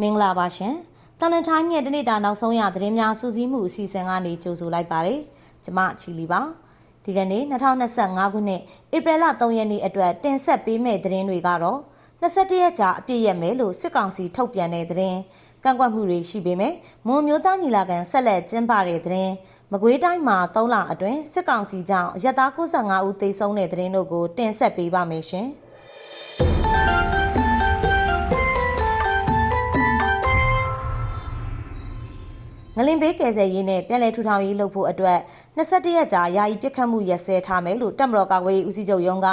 မင်္ဂလာပါရှင်။တန်လန်တိုင်းရဲ့တနေ့တာနောက်ဆုံးရသတင်းများစူးစီးမှုအစီအစဉ်ကနေကြိုဆိုလိုက်ပါတယ်။ကျမချီလီပါ။ဒီကနေ့2025ခုနှစ်ဧပြီလ3ရက်နေ့အတွက်တင်ဆက်ပေးမယ့်သတင်းတွေကတော့21ရက်ကြာအပြည့်ရက်မယ်လို့စစ်ကောင်စီထုတ်ပြန်တဲ့သတင်းကန့်ကွက်မှုတွေရှိပေမဲ့မွန်မျိုးသားညီလာခံဆက်လက်ကျင်းပတဲ့သတင်းမကွေးတိုင်းမှာ3လအတွင်းစစ်ကောင်စီကြောင့်ရက်သား95ဦးသေဆုံးတဲ့သတင်းတို့ကိုတင်ဆက်ပေးပါမယ်ရှင်။ ငလင်ဘေးကယ်ဆယ်ရေးနဲ့ပြည်လဲထူထောင်ရေးလုပ်ဖို့အတွက်21ရက်ကြာယာယီပြစ်ခတ်မှုရက်စဲထားမယ်လို့တပ်မတော်ကာကွယ်ရေးဦးစီးချုပ်ရုံးက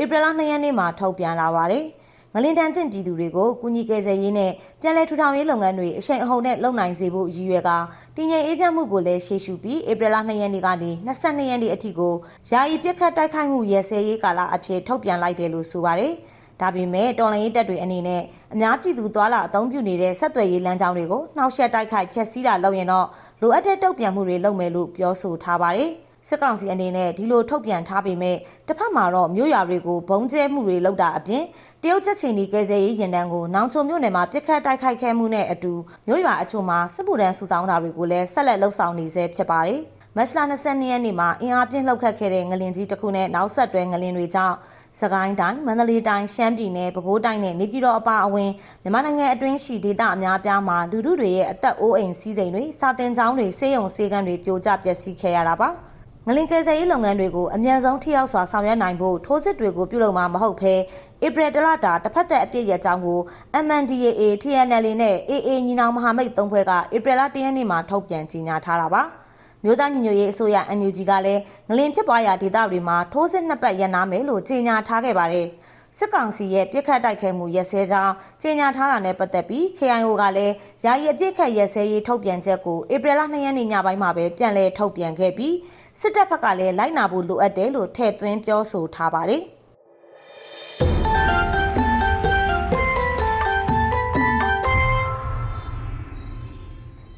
ဧပြီလ2ရက်နေ့မှာထုတ်ပြန်လာပါတယ်။ငလင်တန်သင့်ပြည်သူတွေကိုကုညီကယ်ဆယ်ရေးနဲ့ပြည်လဲထူထောင်ရေးလုပ်ငန်းတွေအရှိန်အဟုန်နဲ့လုပ်နိုင်စေဖို့ရည်ရွယ်ကတည်ငြိမ်အေးချမ်းမှုကိုလည်းရှေ့ရှုပြီးဧပြီလ2ရက်နေ့ကနေ22ရက်နေ့အထိကိုယာယီပြစ်ခတ်တိုက်ခိုက်မှုရက်စဲရေးကာလအဖြစ်ထုတ်ပြန်လိုက်တယ်လို့ဆိုပါတယ်။ ဒါပေမဲ့တော်လိုင်းရေးတပ်တွေအနေနဲ့အများပြည်သူသွာလာအသုံးပြုနေတဲ့ဆက်သွယ်ရေးလမ်းကြောင်းတွေကိုနှောက်ယှက်တိုက်ခိုက်ဖျက်ဆီးတာလုပ်ရင်တော့လိုအပ်တဲ့တုံ့ပြန်မှုတွေလုပ်မယ်လို့ပြောဆိုထားပါတယ်။စစ်ကောင်စီအနေနဲ့ဒီလိုထုတ်ပြန်ထားပေမဲ့တစ်ဖက်မှာတော့မြို့ရွာတွေကိုဘုံကျဲမှုတွေလုပ်တာအပြင်တရုတ်ချက်ချင်းဒီကယ်ဆယ်ရေးရင်တန်းကိုနောင်ချုံမြို့နယ်မှာပြစ်ခတ်တိုက်ခိုက်ခဲ့မှုနဲ့အတူမြို့ရွာအချို့မှာစစ်မှုထမ်းစုဆောင်းတာတွေကိုလည်းဆက်လက်လှုပ်ဆောင်နေဆဲဖြစ်ပါတယ်။ မတ်လ22ရက်နေ့မှာအင်အားပြင်းလှုပ်ခတ်ခဲ့တဲ့ငလင်ကြီးတစ်ခုနဲ့နောက်ဆက်တွဲငလင်တွေကြောင့်စကိုင်းတိုင်းမန္တလေးတိုင်းရှမ်းပြည်နယ်ပဲခူးတိုင်းနဲ့နေပြည်တော်အပါအဝင်မြန်မာနိုင်ငံအတွင်းရှိဒေသအများပြားမှာလူထုတွေရဲ့အသက်အိုးအိမ်စီးစိမ်တွေစာတင်ကျောင်းတွေစေယုံစေကန်းတွေပြိုကျပျက်စီးခဲ့ရတာပါငလင်ကယ်ဆယ်ရေးလုပ်ငန်းတွေကိုအမြန်ဆုံးထိရောက်စွာဆောင်ရွက်နိုင်ဖို့ထိုးစစ်တွေကိုပြုလုပ်မှာမဟုတ်ဘဲဧပြီတလတာတစ်ဖက်သက်အပြည့်ရဲ့အကြောင်းကို MNDAA TNL နဲ့ AA ညီနောင်မဟာမိတ်သုံးဖွဲ့ကဧပြီလ၁ရက်နေ့မှာထုတ်ပြန်ကြေညာထားတာပါ မြို့သားညီညွတ်ရေးအစိုးရ NUG ကလည်းငလင်ဖြစ်ပွားရာဒေသတွေမှာထိုးစစ်နှစ်ပတ်ရပ်နားမယ်လို့ကြေညာထားခဲ့ပါတယ်စစ်ကောင်စီရဲ့ပြစ်ခတ်တိုက်ခိုက်မှုရက်စဲကြောင်းကြေညာထားတာနဲ့ပတ်သက်ပြီး KIO ကလည်းယာယီအပြစ်ခတ်ရက်စဲရေးထုတ်ပြန်ချက်ကိုဧပြီလ2ရက်နေ့ညပိုင်းမှာပဲပြန်လည်ထုတ်ပြန်ခဲ့ပြီးစစ်တပ်ဘက်ကလည်းလိုက်နာဖို့လိုအပ်တယ်လို့ထည့်သွင်းပြောဆိုထားပါတယ်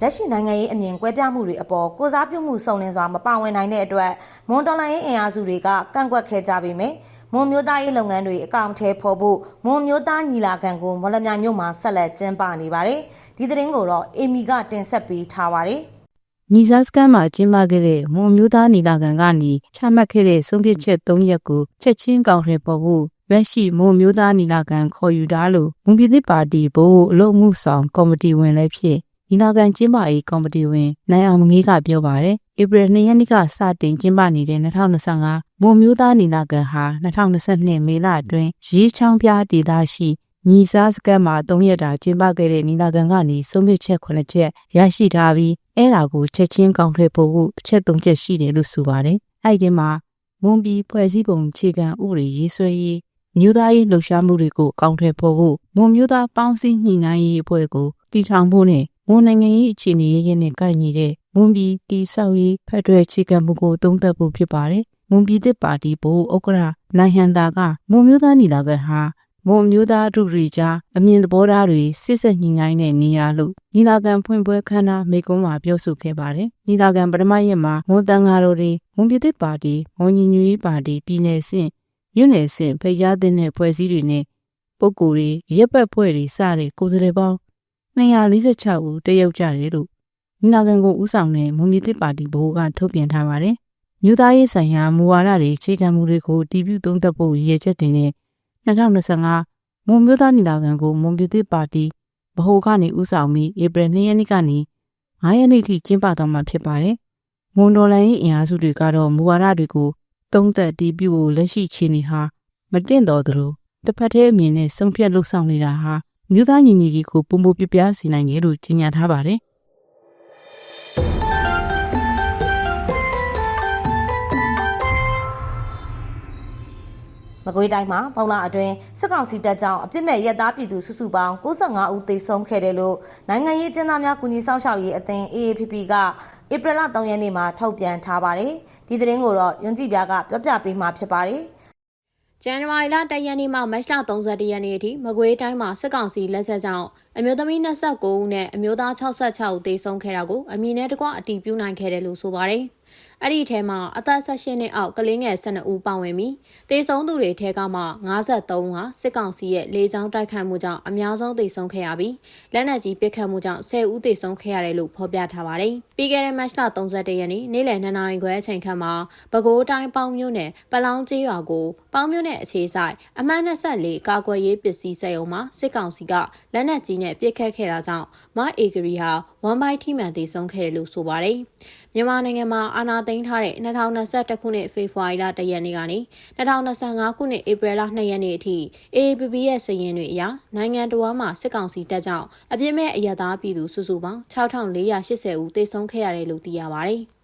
လက်ရှိနိုင်ငံရေးအမြင်ကွဲပြားမှုတွေအပေါ်ကိုစားပြုမှုစုံလင်စွာမပါဝင်နိုင်တဲ့အတွက်မွန်တော်လိုင်းရေးအင်အားစုတွေကကန့်ကွက်ခဲ့ကြပေမယ့်မွန်မျိုးသားရေးလုပ်ငန်းတွေအကောင့်ထဲဖော်ဖို့မွန်မျိုးသားညီလာခံကိုမလမြိုင်မြို့မှာဆက်လက်ကျင်းပနေပါတယ်။ဒီသတင်းကိုတော့အေမီကတင်ဆက်ပေးထားပါတယ်။ညီစားစကန်မှာကျင်းပခဲ့တဲ့မွန်မျိုးသားညီလာခံကနေချမှတ်ခဲ့တဲ့ဆုံးဖြတ်ချက်၃ရက်ကိုချက်ချင်းကောင်ထည်ပေါ်ဖို့လက်ရှိမွန်မျိုးသားညီလာခံခေါ်ယူတာလို့မွန်ပြည်သစ်ပါတီဘို့အလို့မှုဆောင်ကော်မတီဝင်လည်းဖြစ် ညီလာခံကျင်းပရေးကော်မတီဝင်နိုင်အောင်ငေးကပြောပါတယ်ဧပြီ၂ရက်နေ့ကစတင်ကျင်းပနေတဲ့2025မွန်မျိုးသားညီလာခံဟာ2022မေလအတွင်းရေးချောင်းပြဒေသရှိညီစားစကန်မှာ၃ရက်တာကျင်းပခဲ့တဲ့ညီလာခံကနေဆုံးဖြတ်ချက်9ချက်ရရှိထားပြီးအဲ့ဒါကိုချက်ချင်းကောင်းထွေဖို့ဖို့အချက်၃ချက်ရှိတယ်လို့ဆိုပါတယ်။အဲ့ဒီမှာမွန်ပြည်ဖွဲ့စည်းပုံခြေခံဥပဒေရေးဆွဲရေးမြို့သားရေးလှုပ်ရှားမှုတွေကိုကောင်းထွေဖို့ဖို့မွန်မြို့သားပေါင်းစည်းညှိနှိုင်းရေးအဖွဲ့ကိုတည်ထောင်ဖို့နဲ့ မွန်နိုင်ငံရေးအခြေအနေရေးနဲ့ကိုက်ညီတဲ့မွန်ပြည်တည်ဆောက်ရေးဖက်ဒရယ်ခြေခံမှုကိုသုံးသပ်ဖို့ဖြစ်ပါတယ်။မွန်ပြည်သစ်ပါတီဘို့ဥက္ကရာနိုင်ဟန်တာကမွန်မျိုးသားညီလာခံဟာမွန်မျိုးသားတို့တွေကြားအမြင်သဘောထားတွေစစ်ဆက်ညှိနှိုင်းတဲ့နေရာလို့ညီလာခံဖွင့်ပွဲခမ်းနားမိကုံးမှာပြောဆိုခဲ့ပါတယ်။ညီလာခံပထမရက်မှာမွန်တန်ဃာတော်တွေမွန်ပြည်သစ်ပါတီမွန်ညီညွတ်ရေးပါတီပြည်နယ်ဆင့်မြို့နယ်ဆင့်ဖိတ်ကြားတဲ့ဖွဲ့စည်းတွေနဲ့ပုဂ္ဂိုလ်တွေရက်ပတ်ဖွဲ့တွေစတဲ့ကိုယ်စားလှယ်ပေါင်း 246ဦးတက်ရောက်ကြတယ်လို့ညီလာခံကိုဦးဆောင်တဲ့မွန်ပြည်သစ်ပါတီဘိုးကထုတ်ပြန်ထားပါတယ်။မြို့သားရေးဆိုင်ရာမူဝါဒတွေအခြေခံမှုတွေကိုတည်ပြုသုံးသပ်ဖို့ရည်ရွယ်ချက်တင်တဲ့2025မွန်မျိုးသားညီလာခံကိုမွန်ပြည်သစ်ပါတီဗဟိုကနေဦးဆောင်ပြီးဧပြီ2ရက်နေ့ကနေ9ရက်နေ့ထိကျင်းပသွားမှာဖြစ်ပါတယ်။မွန်ဒေါ်လန်ရေးအင်အားစုတွေကတော့မူဝါဒတွေကိုသုံးသပ်တည်ပြုဖို့လက်ရှိခြေနေဟာမတင့်တော်သလိုတစ်ဖက်တည်းအမြင်နဲ့ဆုံးဖြတ်လှုပ်ဆောင်နေတာဟာ မြို့သားညီညီကြီးကိုပုံပုံပြပြစီနိုင်တယ်လို့ကြေညာထားပါတယ်။မကွေးတိုင်းမှာ၃လအတွင်းစစ်ကောင်စီတပ်ကြောင့်အပြစ်မဲ့ရက်သားပြည်သူစုစုပေါင်း65ဦးသေဆုံးခဲ့တယ်လို့နိုင်ငံရေးကျင်းသားများကူညီဆောင်ရှောက်ရေးအသင်း AAPP ကဧပြီလ3ရက်နေ့မှာထုတ်ပြန်ထားပါတယ်။ဒီသတင်းကိုတော့ယွန်ကြည်ပြားကပြောပြပေးမှာဖြစ်ပါတယ်။ ဇန်နဝါရီလ1ရက်နေ့မှမတ်လ31ရက်နေ့အထိမကွေးတိုင်းမှာစစ်ကောင်စီလက်ချက်ကြောင့်အမျိုးသမီး29ဦးနဲ့အမျိုးသား66ဦးသေဆုံးခဲ့တာကိုအမည်နဲ့တကွအတည်ပြုနိုင်ခဲ့တယ်လို့ဆိုပါတယ်။အဲ့ဒီထဲမှာအသက်16နှစ်အောက်ကလေးငယ်12ဦးပါဝင်ပြီးတေဆုံးသူတွေထဲကမှ53ဦးဟာစစ်ကောင်စီရဲ့လေကြောင်းတိုက်ခိုက်မှုကြောင့်အများဆုံးတေဆုံးခဲ့ရပြီးလက်နက်ကြီးပစ်ခတ်မှုကြောင့်10ဦးတေဆုံးခဲ့ရတယ်လို့ဖော်ပြထားပါတယ်။ပြီးခဲ့တဲ့မတ်လ31ရက်နေ့နေ့လယ်2နာရီခွဲအချိန်ခန့်မှာပဲခူးတိုင်းပေါင်းမြို့နယ်ပလောင်းကျေးရွာကိုပေါင်းမြို့နယ်အခြေဆိုင်အမှတ်24ကာကွယ်ရေးပစ္စည်းစက်ရုံမှာစစ်ကောင်စီကလက်နက်ကြီးနဲ့ပစ်ခတ်ခဲ့တာကြောင့်မအေဂရီဟာဝမ်ဘိုက်ထိမှန်တေဆုံးခဲ့တယ်လို့ဆိုပါတယ်။မြန်မာနိုင်ငံမှာအာဏာသိမ်းထားတဲ့2021ခုနှစ်ဖေဖော်ဝါရီလ1ရက်နေ့ကနေ2025ခုနှစ်ဧပြီလ2ရက်နေ့အထိ AAPP ရဲ့စာရင်းတွေအရနိုင်ငံတော်မှာစစ်ကောင်စီတပ်ကြောင့်အပြစ်မဲ့အရသားပြည်သူစုစုပေါင်း6480ဦးသေဆုံးခဲ့ရတယ်လို့သိရပါတယ်။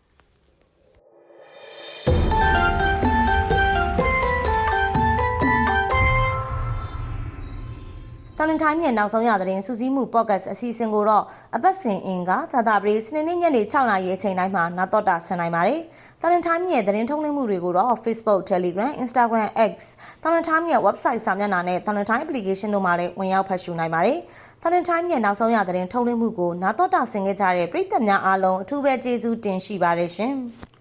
တန်လန်တိုင်းရဲ့နောက်ဆုံးရသတင်းစူးစီးမှု podcast အစီအစဉ်ကိုတော့အပတ်စဉ်အင်ကဇာတာပရိစနေနေ့ညနေ6နာရီအချိန်တိုင်းမှာနာတော့တာဆင်နိုင်ပါတယ်။တန်လန်တိုင်းရဲ့သတင်းထုတ်လွှင့်မှုတွေကိုတော့ Facebook, Telegram, Instagram, X တန်လန်တိုင်းရဲ့ website စာမျက်နှာနဲ့တန်လန်တိုင်း application တို့မှာလည်းဝင်ရောက်ဖတ်ရှုနိုင်ပါတယ်။တန်လန်တိုင်းရဲ့နောက်ဆုံးရသတင်းထုတ်လွှင့်မှုကိုနာတော့တာဆင်ခဲ့ကြတဲ့ပရိသတ်များအားလုံးအထူးပဲကျေးဇူးတင်ရှိပါတယ်ရှင်။